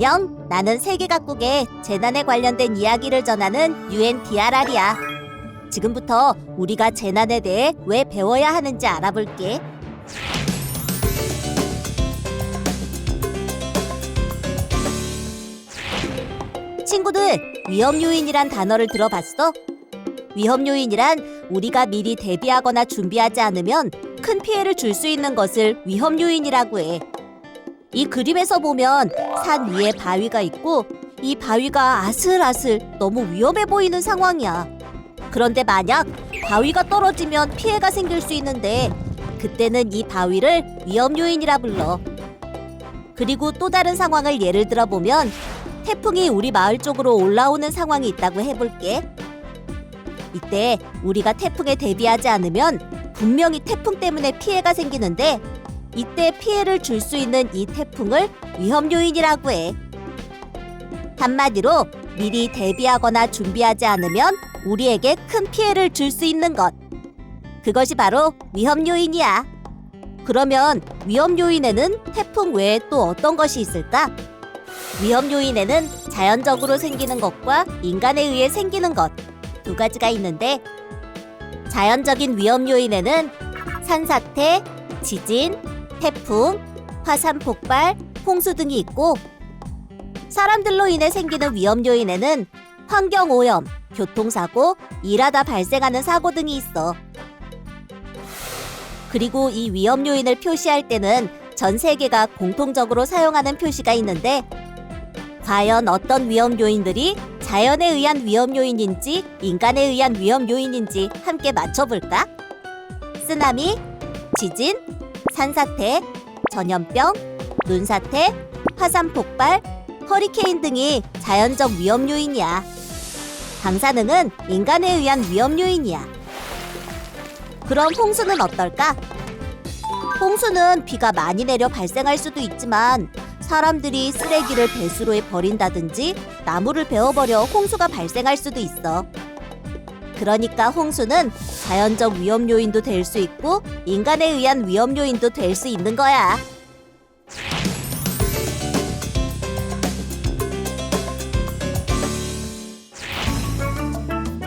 안녕. 나는 세계 각국의 재난에 관련된 이야기를 전하는 UNDRR이야. 지금부터 우리가 재난에 대해 왜 배워야 하는지 알아볼게. 친구들, 위험 요인이란 단어를 들어봤어? 위험 요인이란 우리가 미리 대비하거나 준비하지 않으면 큰 피해를 줄 수 있는 것을 위험 요인이라고 해. 이 그림에서 보면 산 위에 바위가 있고 이 바위가 아슬아슬 너무 위험해 보이는 상황이야. 그런데 만약 바위가 떨어지면 피해가 생길 수 있는데 그때는 이 바위를 위험 요인이라 불러. 그리고 또 다른 상황을 예를 들어 보면 태풍이 우리 마을 쪽으로 올라오는 상황이 있다고 해볼게. 이때 우리가 태풍에 대비하지 않으면 분명히 태풍 때문에 피해가 생기는데 이때 피해를 줄 수 있는 이 태풍을 위험 요인이라고 해. 한마디로 미리 대비하거나 준비하지 않으면 우리에게 큰 피해를 줄 수 있는 것. 그것이 바로 위험 요인이야. 그러면 위험 요인에는 태풍 외에 또 어떤 것이 있을까? 위험 요인에는 자연적으로 생기는 것과 인간에 의해 생기는 것 두 가지가 있는데 자연적인 위험 요인에는 산사태, 지진, 태풍, 화산 폭발, 홍수 등이 있고 사람들로 인해 생기는 위험 요인에는 환경 오염, 교통사고, 일하다 발생하는 사고 등이 있어. 그리고 이 위험 요인을 표시할 때는 전 세계가 공통적으로 사용하는 표시가 있는데 과연 어떤 위험 요인들이 자연에 의한 위험 요인인지 인간에 의한 위험 요인인지 함께 맞춰볼까? 쓰나미, 지진, 산사태, 전염병, 눈사태, 화산 폭발, 허리케인 등이 자연적 위험 요인이야. 방사능은 인간에 의한 위험 요인이야. 그럼 홍수는 어떨까? 홍수는 비가 많이 내려 발생할 수도 있지만 사람들이 쓰레기를 배수로에 버린다든지 나무를 베어버려 홍수가 발생할 수도 있어. 그러니까 홍수는 자연적 위험 요인도 될 수 있고 인간에 의한 위험 요인도 될 수 있는 거야.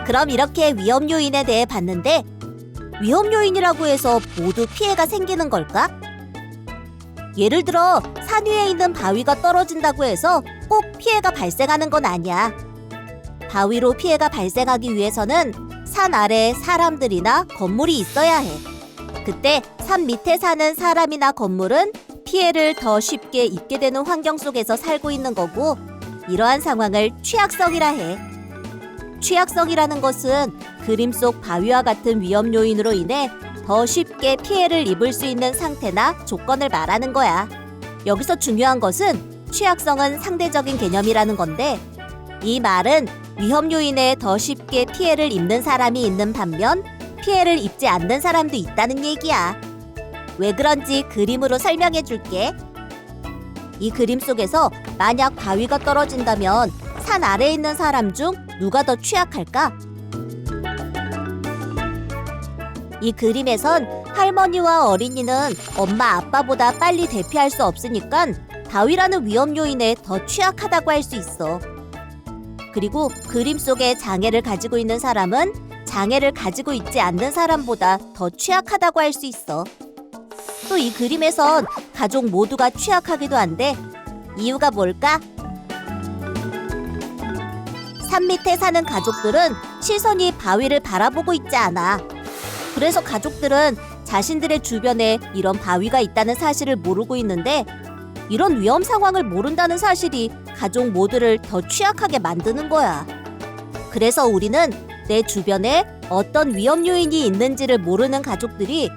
그럼 이렇게 위험 요인에 대해 봤는데 위험 요인이라고 해서 모두 피해가 생기는 걸까? 예를 들어 산 위에 있는 바위가 떨어진다고 해서 꼭 피해가 발생하는 건 아니야. 바위로 피해가 발생하기 위해서는 산 아래에 사람들이나 건물이 있어야 해. 그때 산 밑에 사는 사람이나 건물은 피해를 더 쉽게 입게 되는 환경 속에서 살고 있는 거고 이러한 상황을 취약성이라 해. 취약성이라는 것은 그림 속 바위와 같은 위험 요인으로 인해 더 쉽게 피해를 입을 수 있는 상태나 조건을 말하는 거야. 여기서 중요한 것은 취약성은 상대적인 개념이라는 건데 이 말은 위험 요인에 더 쉽게 피해를 입는 사람이 있는 반면 피해를 입지 않는 사람도 있다는 얘기야. 왜 그런지 그림으로 설명해 줄게. 이 그림 속에서 만약 바위가 떨어진다면 산 아래에 있는 사람 중 누가 더 취약할까? 이 그림에선 할머니와 어린이는 엄마 아빠보다 빨리 대피할 수 없으니까 바위라는 위험 요인에 더 취약하다고 할 수 있어. 그리고 그림 속에 장애를 가지고 있는 사람은 장애를 가지고 있지 않는 사람보다 더 취약하다고 할 수 있어. 또 이 그림에선 가족 모두가 취약하기도 한데 이유가 뭘까? 산 밑에 사는 가족들은 시선이 바위를 바라보고 있지 않아. 그래서 가족들은 자신들의 주변에 이런 바위가 있다는 사실을 모르고 있는데 이런 위험 상황을 모른다는 사실이 가족 모두를 더 취약하게 만드는 거야. 그래서 우리는 내 주변에 어떤 위험 요인이 있는지를 모르는 가족들이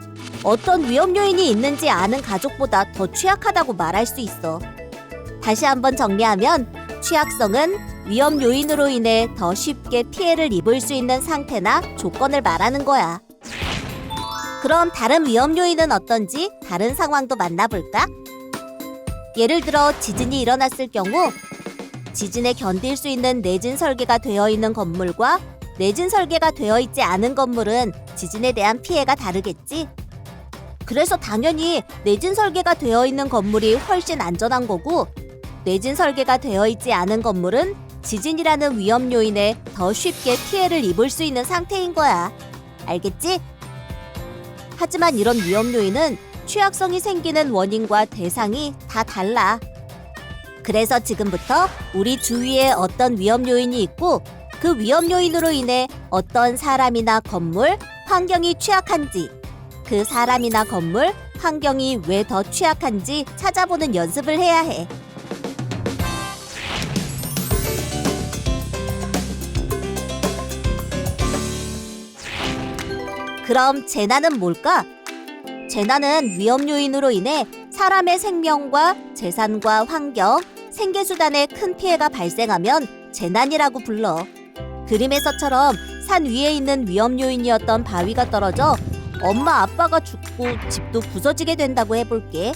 어떤 위험 요인이 있는지 아는 가족보다 더 취약하다고 말할 수 있어. 다시 한번 정리하면 취약성은 위험 요인으로 인해 더 쉽게 피해를 입을 수 있는 상태나 조건을 말하는 거야. 그럼 다른 위험 요인은 어떤지 다른 상황도 만나볼까? 예를 들어 지진이 일어났을 경우 지진에 견딜 수 있는 내진 설계가 되어 있는 건물과 내진 설계가 되어 있지 않은 건물은 지진에 대한 피해가 다르겠지. 그래서 당연히 내진 설계가 되어 있는 건물이 훨씬 안전한 거고 뇌진 설계가 되어 있지 않은 건물은 지진이라는 위험 요인에 더 쉽게 피해를 입을 수 있는 상태인 거야. 알겠지? 하지만 이런 위험 요인은 취약성이 생기는 원인과 대상이 다 달라. 그래서 지금부터 우리 주위에 어떤 위험 요인이 있고 그 위험 요인으로 인해 어떤 사람이나 건물, 환경이 취약한지, 그 사람이나 건물, 환경이 왜 더 취약한지 찾아보는 연습을 해야 해. 그럼 재난은 뭘까? 재난은 위험 요인으로 인해 사람의 생명과 재산과 환경, 생계수단에 큰 피해가 발생하면 재난이라고 불러. 그림에서처럼 산 위에 있는 위험 요인이었던 바위가 떨어져 엄마 아빠가 죽고 집도 부서지게 된다고 해볼게.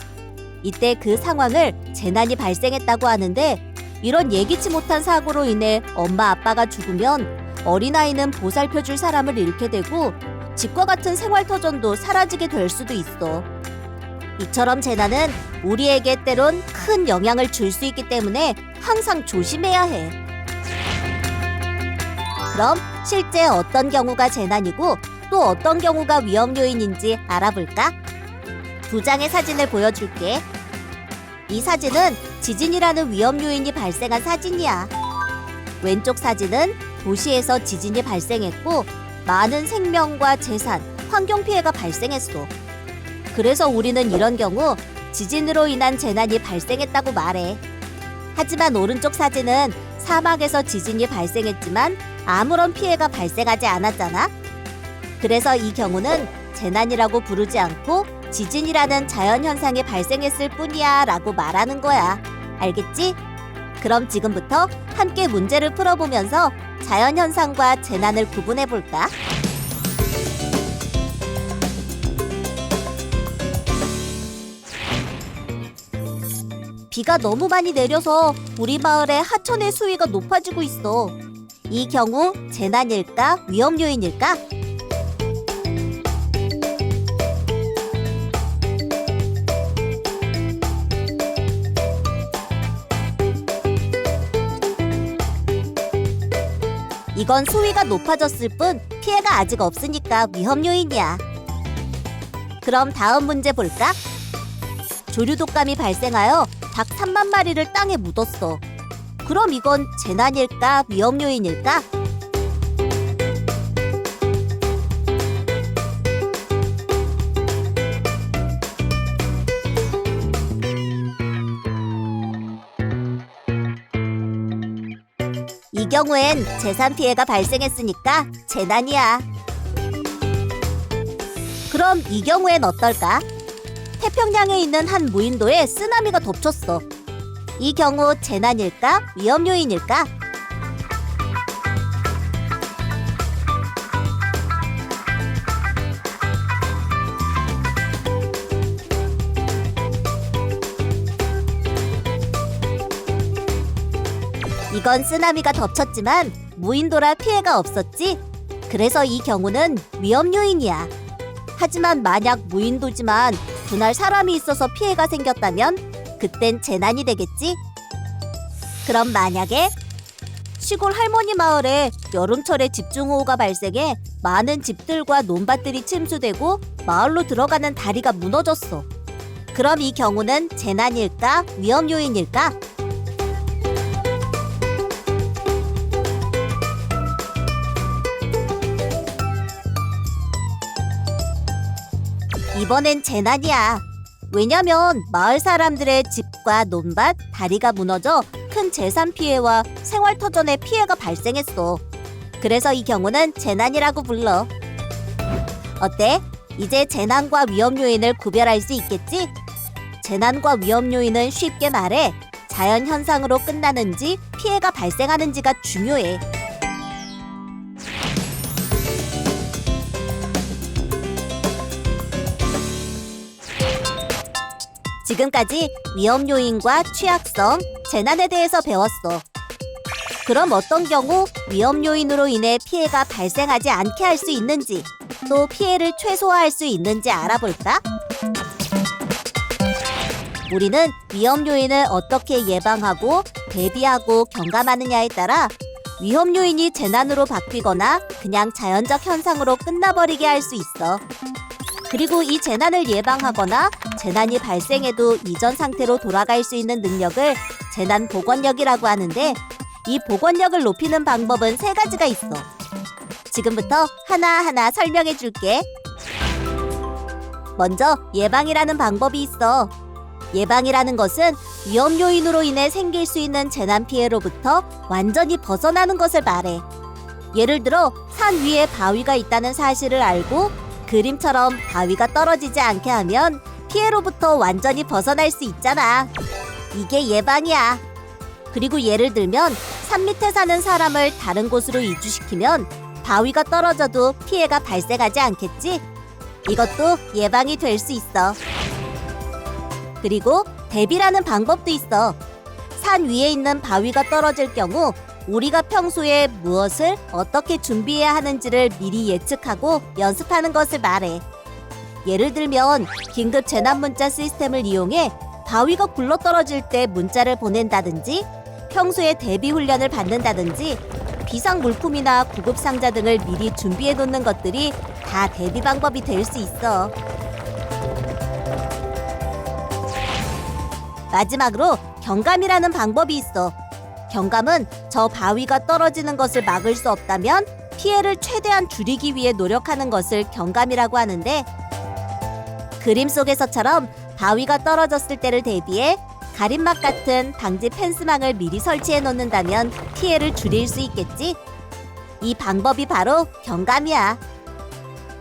이때 그 상황을 재난이 발생했다고 하는데 이런 예기치 못한 사고로 인해 엄마 아빠가 죽으면 어린아이는 보살펴줄 사람을 잃게 되고 집과 같은 생활터전도 사라지게 될 수도 있어. 이처럼 재난은 우리에게 때론 큰 영향을 줄 수 있기 때문에 항상 조심해야 해. 그럼 실제 어떤 경우가 재난이고 또 어떤 경우가 위험 요인인지 알아볼까? 두 장의 사진을 보여줄게. 이 사진은 지진이라는 위험 요인이 발생한 사진이야. 왼쪽 사진은 도시에서 지진이 발생했고 많은 생명과 재산, 환경 피해가 발생했어. 그래서 우리는 이런 경우 지진으로 인한 재난이 발생했다고 말해. 하지만 오른쪽 사진은 사막에서 지진이 발생했지만 아무런 피해가 발생하지 않았잖아. 그래서 이 경우는 재난이라고 부르지 않고 지진이라는 자연 현상이 발생했을 뿐이야 라고 말하는 거야. 알겠지? 그럼 지금부터 함께 문제를 풀어보면서 자연 현상과 재난을 구분해 볼까? 비가 너무 많이 내려서 우리 마을의 하천의 수위가 높아지고 있어. 이 경우 재난일까 위험 요인일까? 이건 수위가 높아졌을 뿐 피해가 아직 없으니까 위험 요인이야. 그럼 다음 문제 볼까? 조류 독감이 발생하여 닭 3만 마리를 땅에 묻었어. 그럼 이건 재난일까 위험 요인일까? 이 경우엔 재산 피해가 발생했으니까 재난이야. 그럼 이 경우엔 어떨까? 태평양에 있는 한 무인도에 쓰나미가 덮쳤어. 이 경우 재난일까? 위험 요인일까? 이건 쓰나미가 덮쳤지만 무인도라 피해가 없었지. 그래서 이 경우는 위험 요인이야. 하지만 만약 무인도지만 분할 사람이 있어서 피해가 생겼다면 그땐 재난이 되겠지? 그럼 만약에 시골 할머니 마을에 여름철에 집중호우가 발생해 많은 집들과 논밭들이 침수되고 마을로 들어가는 다리가 무너졌어. 그럼 이 경우는 재난일까? 위험 요인일까? 이번엔 재난이야. 왜냐면 마을 사람들의 집과 논밭, 다리가 무너져 큰 재산 피해와 생활 터전의 피해가 발생했어. 그래서 이 경우는 재난이라고 불러. 어때? 이제 재난과 위험 요인을 구별할 수 있겠지? 재난과 위험 요인은 쉽게 말해 자연 현상으로 끝나는지 피해가 발생하는지가 중요해. 지금까지 위험 요인과 취약성, 재난에 대해서 배웠어. 그럼 어떤 경우 위험 요인으로 인해 피해가 발생하지 않게 할 수 있는지, 또 피해를 최소화할 수 있는지 알아볼까? 우리는 위험 요인을 어떻게 예방하고 대비하고 경감하느냐에 따라 위험 요인이 재난으로 바뀌거나 그냥 자연적 현상으로 끝나버리게 할 수 있어. 그리고 이 재난을 예방하거나 재난이 발생해도 이전 상태로 돌아갈 수 있는 능력을 재난 복원력이라고 하는데 이 복원력을 높이는 방법은 세 가지가 있어. 지금부터 하나하나 설명해 줄게. 먼저 예방이라는 방법이 있어. 예방이라는 것은 위험 요인으로 인해 생길 수 있는 재난 피해로부터 완전히 벗어나는 것을 말해. 예를 들어 산 위에 바위가 있다는 사실을 알고 그림처럼 바위가 떨어지지 않게 하면 피해로부터 완전히 벗어날 수 있잖아. 이게 예방이야. 그리고 예를 들면 산 밑에 사는 사람을 다른 곳으로 이주시키면 바위가 떨어져도 피해가 발생하지 않겠지? 이것도 예방이 될 수 있어. 그리고 대비라는 방법도 있어. 산 위에 있는 바위가 떨어질 경우 우리가 평소에 무엇을 어떻게 준비해야 하는지를 미리 예측하고 연습하는 것을 말해. 예를 들면 긴급 재난 문자 시스템을 이용해 바위가 굴러 떨어질 때 문자를 보낸다든지 평소에 대비 훈련을 받는다든지 비상 물품이나 구급 상자 등을 미리 준비해 놓는 것들이 다 대비 방법이 될 수 있어. 마지막으로 경감이라는 방법이 있어. 경감은 저 바위가 떨어지는 것을 막을 수 없다면 피해를 최대한 줄이기 위해 노력하는 것을 경감이라고 하는데 그림 속에서처럼 바위가 떨어졌을 때를 대비해 가림막 같은 방지 펜스망을 미리 설치해 놓는다면 피해를 줄일 수 있겠지? 이 방법이 바로 경감이야.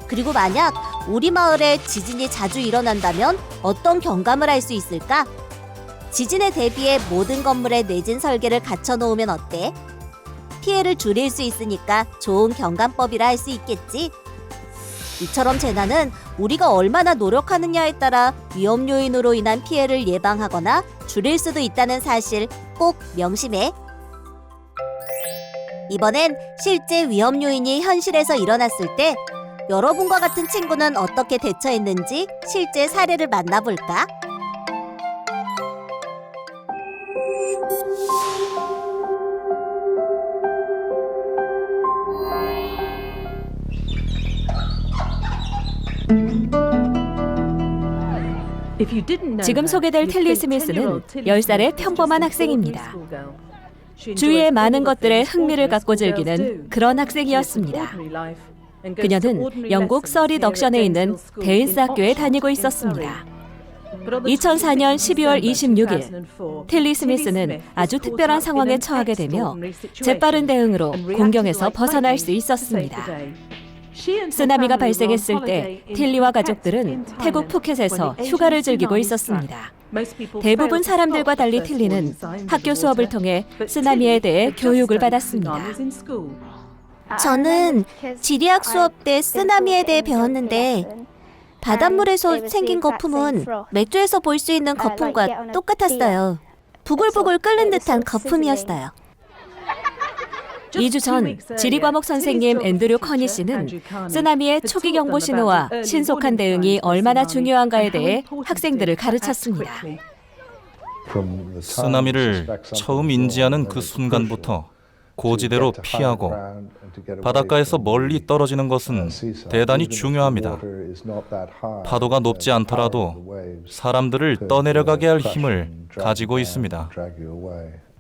그리고 만약 우리 마을에 지진이 자주 일어난다면 어떤 경감을 할 수 있을까? 지진에 대비해 모든 건물에 내진 설계를 갖춰 놓으면 어때? 피해를 줄일 수 있으니까 좋은 경감법이라 할 수 있겠지? 이처럼 재난은 우리가 얼마나 노력하느냐에 따라 위험 요인으로 인한 피해를 예방하거나 줄일 수도 있다는 사실 꼭 명심해. 이번엔 실제 위험 요인이 현실에서 일어났을 때 여러분과 같은 친구는 어떻게 대처했는지 실제 사례를 만나볼까? 지금 소개될 텔리 스미스는 10살의 평범한 학생입니다. 주위의 많은 것들에 흥미를 갖고 즐기는 그런 학생이었습니다. 그녀는 영국 서리 덕션에 있는 데인스 학교에 다니고 있었습니다. 2004년 12월 26일 텔리 스미스는 아주 특별한 상황에 처하게 되며 재빠른 대응으로 공경에서 벗어날 수 있었습니다. 쓰나미가 발생했을 때 틸리와 가족들은 태국 푸켓에서 휴가를 즐기고 있었습니다. 대부분 사람들과 달리 틸리는 학교 수업을 통해 쓰나미에 대해 교육을 받았습니다. 저는 지리학 수업 때 쓰나미에 대해 배웠는데 바닷물에서 생긴 거품은 맥주에서 볼 수 있는 거품과 똑같았어요. 부글부글 끓는 듯한 거품이었어요. 2주 전 지리 과목 선생님 앤드류 커니 씨는 쓰나미의 초기 경보 신호와 신속한 대응이 얼마나 중요한가에 대해 학생들을 가르쳤습니다. 쓰나미를 처음 인지하는 그 순간부터 고지대로 피하고 바닷가에서 멀리 떨어지는 것은 대단히 중요합니다. 파도가 높지 않더라도 사람들을 떠내려가게 할 힘을 가지고 있습니다.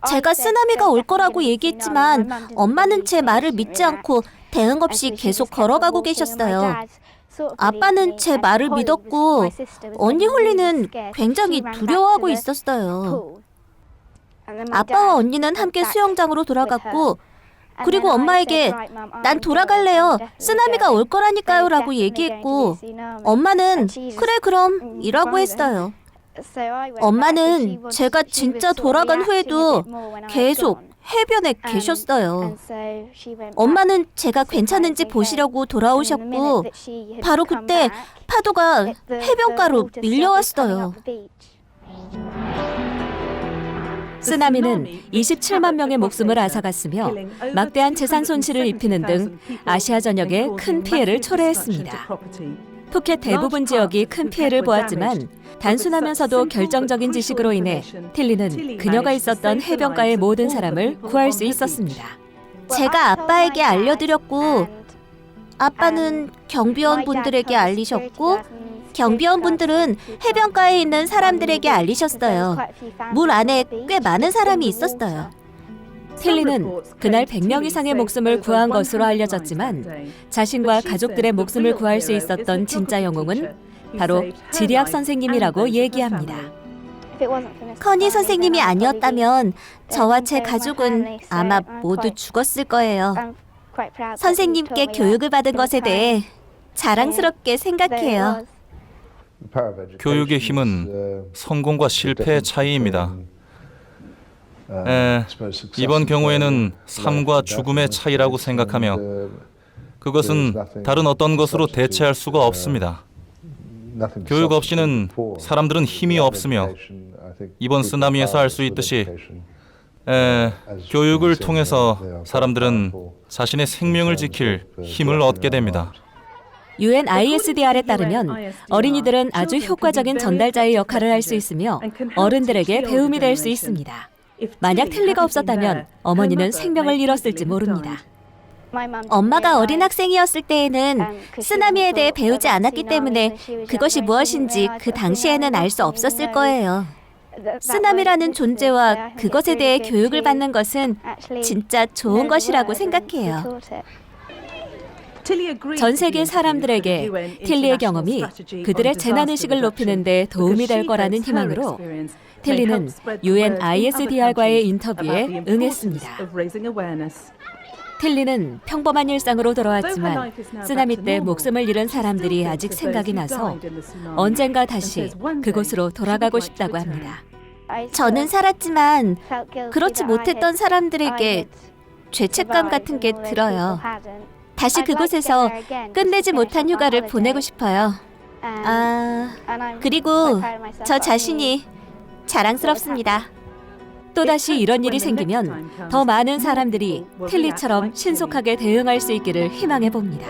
제가 쓰나미가 올 거라고 얘기했지만 엄마는 제 말을 믿지 않고 대응 없이 계속 걸어가고 계셨어요. 아빠는 제 말을 믿었고 언니 홀리는 굉장히 두려워하고 있었어요. 아빠와 언니는 함께 수영장으로 돌아갔고 그리고 엄마에게 난 돌아갈래요. 쓰나미가 올 거라니까요. 라고 얘기했고 엄마는 그래 그럼. 이라고 했어요. 엄마는 제가 진짜 돌아간 후에도 계속 해변에 계셨어요. 엄마는 제가 괜찮은지 보시려고 돌아오셨고 바로 그때 파도가 해변가로 밀려왔어요. 쓰나미는 27만 명의 목숨을 앗아갔으며 막대한 재산 손실을 입히는 등 아시아 전역에 큰 피해를 초래했습니다. 푸켓 대부분 지역이 큰 피해를 보았지만 단순하면서도 결정적인 지식으로 인해 틸리는 그녀가 있었던 해변가의 모든 사람을 구할 수 있었습니다. 제가 아빠에게 알려드렸고 아빠는 경비원 분들에게 알리셨고 경비원 분들은 해변가에 있는 사람들에게 알리셨어요. 물 안에 꽤 많은 사람이 있었어요. 틸리는 그날 100명 이상의 목숨을 구한 것으로 알려졌지만 자신과 가족들의 목숨을 구할 수 있었던 진짜 영웅은 바로 지리학 선생님이라고 얘기합니다. 커니 선생님이 아니었다면 저와 제 가족은 아마 모두 죽었을 거예요. 선생님께 교육을 받은 것에 대해 자랑스럽게 생각해요. 교육의 힘은 성공과 실패의 차이입니다. 에, 이번 경우에는 삶과 죽음의 차이라고 생각하며 그것은 다른 어떤 것으로 대체할 수가 없습니다. 교육 없이는 사람들은 힘이 없으며 이번 쓰나미에서 알 수 있듯이 에, 교육을 통해서 사람들은 자신의 생명을 지킬 힘을 얻게 됩니다. UN ISDR에 따르면 어린이들은 아주 효과적인 전달자의 역할을 할 수 있으며 어른들에게 배움이 될 수 있습니다. 만약 틸리가 없었다면 어머니는 생명을 잃었을지 모릅니다. 엄마가 어린 학생이었을 때에는 쓰나미에 대해 배우지 않았기 때문에 그것이 무엇인지 그 당시에는 알 수 없었을 거예요. 쓰나미라는 존재와 그것에 대해 교육을 받는 것은 진짜 좋은 것이라고 생각해요. 전 세계 사람들에게 틸리의 경험이 그들의 재난의식을 높이는 데 도움이 될 거라는 희망으로 틸리는 UN ISDR과의 인터뷰에 응했습니다. 틸리는 평범한 일상으로 돌아왔지만 쓰나미 때 목숨을 잃은 사람들이 아직 생각이 나서 언젠가 다시 그곳으로 돌아가고 싶다고 합니다. 저는 살았지만 그렇지 못했던 사람들에게 죄책감 같은 게 들어요. 다시 그곳에서 끝내지 못한 휴가를 보내고 싶어요. 아, 그리고 저 자신이 자랑스럽습니다. 또다시 이런 일이 생기면 더 많은 사람들이 틸리처럼 신속하게 대응할 수 있기를 희망해 봅니다.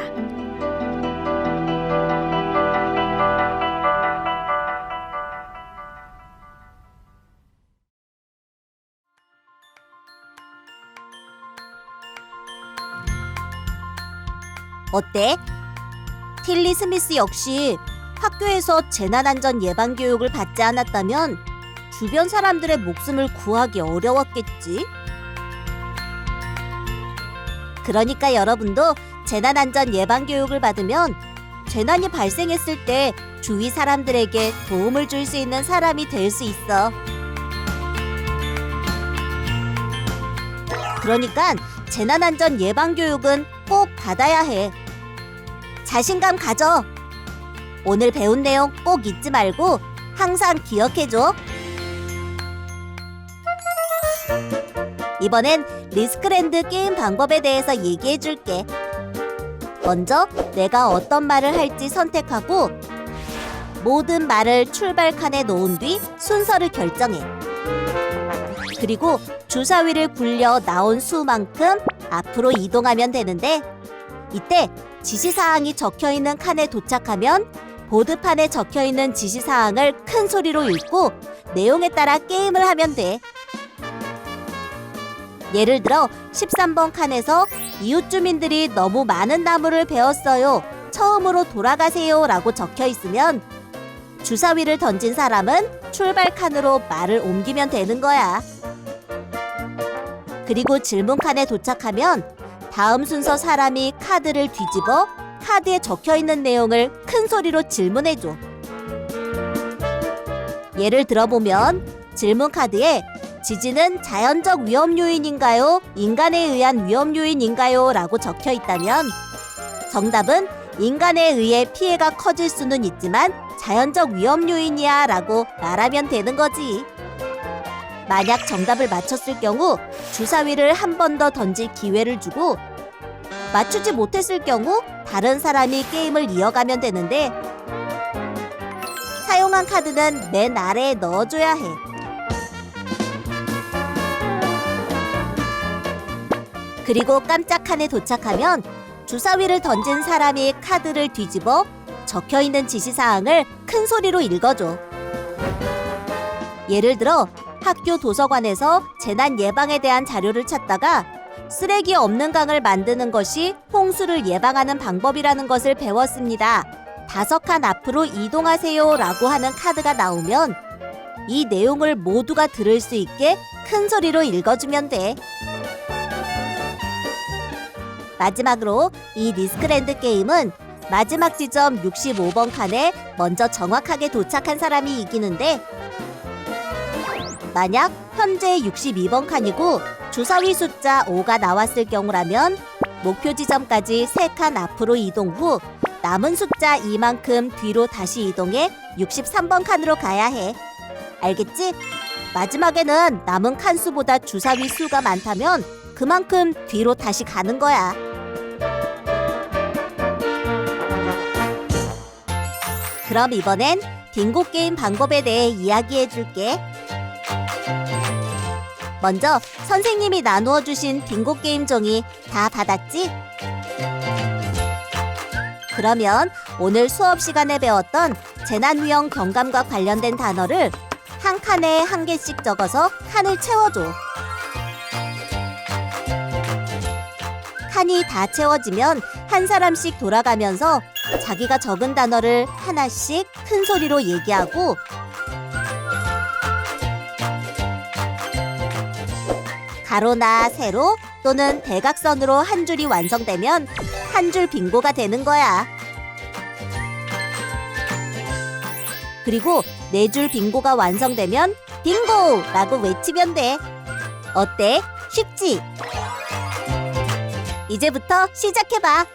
어때? 틸리 스미스 역시 학교에서 재난안전 예방 교육을 받지 않았다면 주변 사람들의 목숨을 구하기 어려웠겠지. 그러니까 여러분도 재난안전 예방 교육을 받으면 재난이 발생했을 때 주위 사람들에게 도움을 줄 수 있는 사람이 될 수 있어. 그러니까 재난안전 예방 교육은 꼭 받아야 해. 자신감 가져. 오늘 배운 내용 꼭 잊지 말고 항상 기억해줘. 이번엔 리스크랜드 게임 방법에 대해서 얘기해 줄게. 먼저 내가 어떤 말을 할지 선택하고 모든 말을 출발칸에 놓은 뒤 순서를 결정해. 그리고 주사위를 굴려 나온 수만큼 앞으로 이동하면 되는데 이때 지시사항이 적혀 있는 칸에 도착하면 보드판에 적혀 있는 지시사항을 큰 소리로 읽고 내용에 따라 게임을 하면 돼. 예를 들어 13번 칸에서 이웃 주민들이 너무 많은 나무를 베었어요. 처음으로 돌아가세요 라고 적혀 있으면 주사위를 던진 사람은 출발 칸으로 말을 옮기면 되는 거야. 그리고 질문 칸에 도착하면 다음 순서 사람이 카드를 뒤집어 카드에 적혀 있는 내용을 큰 소리로 질문해 줘. 예를 들어보면 질문 카드에 지진은 자연적 위험 요인인가요? 인간에 의한 위험 요인인가요? 라고 적혀 있다면 정답은 인간에 의해 피해가 커질 수는 있지만 자연적 위험 요인이야 라고 말하면 되는 거지. 만약 정답을 맞췄을 경우 주사위를 한 번 더 던질 기회를 주고 맞추지 못했을 경우 다른 사람이 게임을 이어가면 되는데 사용한 카드는 맨 아래에 넣어줘야 해. 그리고 깜짝 칸에 도착하면 주사위를 던진 사람이 카드를 뒤집어 적혀 있는 지시사항을 큰 소리로 읽어줘. 예를 들어 학교 도서관에서 재난 예방에 대한 자료를 찾다가 쓰레기 없는 강을 만드는 것이 홍수를 예방하는 방법이라는 것을 배웠습니다. 다섯 칸 앞으로 이동하세요 라고 하는 카드가 나오면 이 내용을 모두가 들을 수 있게 큰 소리로 읽어주면 돼. 마지막으로 이 리스크랜드 게임은 마지막 지점 65번 칸에 먼저 정확하게 도착한 사람이 이기는데 만약 현재 62번 칸이고 주사위 숫자 5가 나왔을 경우라면 목표 지점까지 3칸 앞으로 이동 후 남은 숫자 이만큼 뒤로 다시 이동해 63번 칸으로 가야 해. 알겠지? 마지막에는 남은 칸 수보다 주사위 수가 많다면 그만큼 뒤로 다시 가는 거야. 그럼 이번엔 딩고 게임 방법에 대해 이야기해 줄게. 먼저 선생님이 나누어 주신 딩고 게임 종이 다 받았지? 그러면 오늘 수업 시간에 배웠던 재난 위험 경감과 관련된 단어를 한 칸에 한 개씩 적어서 칸을 채워줘. 칸이 다 채워지면 한 사람씩 돌아가면서 자기가 적은 단어를 하나씩 큰 소리로 얘기하고 가로나 세로 또는 대각선으로 한 줄이 완성되면 한 줄 빙고가 되는 거야. 그리고 네 줄 빙고가 완성되면 빙고 라고 외치면 돼. 어때? 쉽지? 이제부터 시작해봐.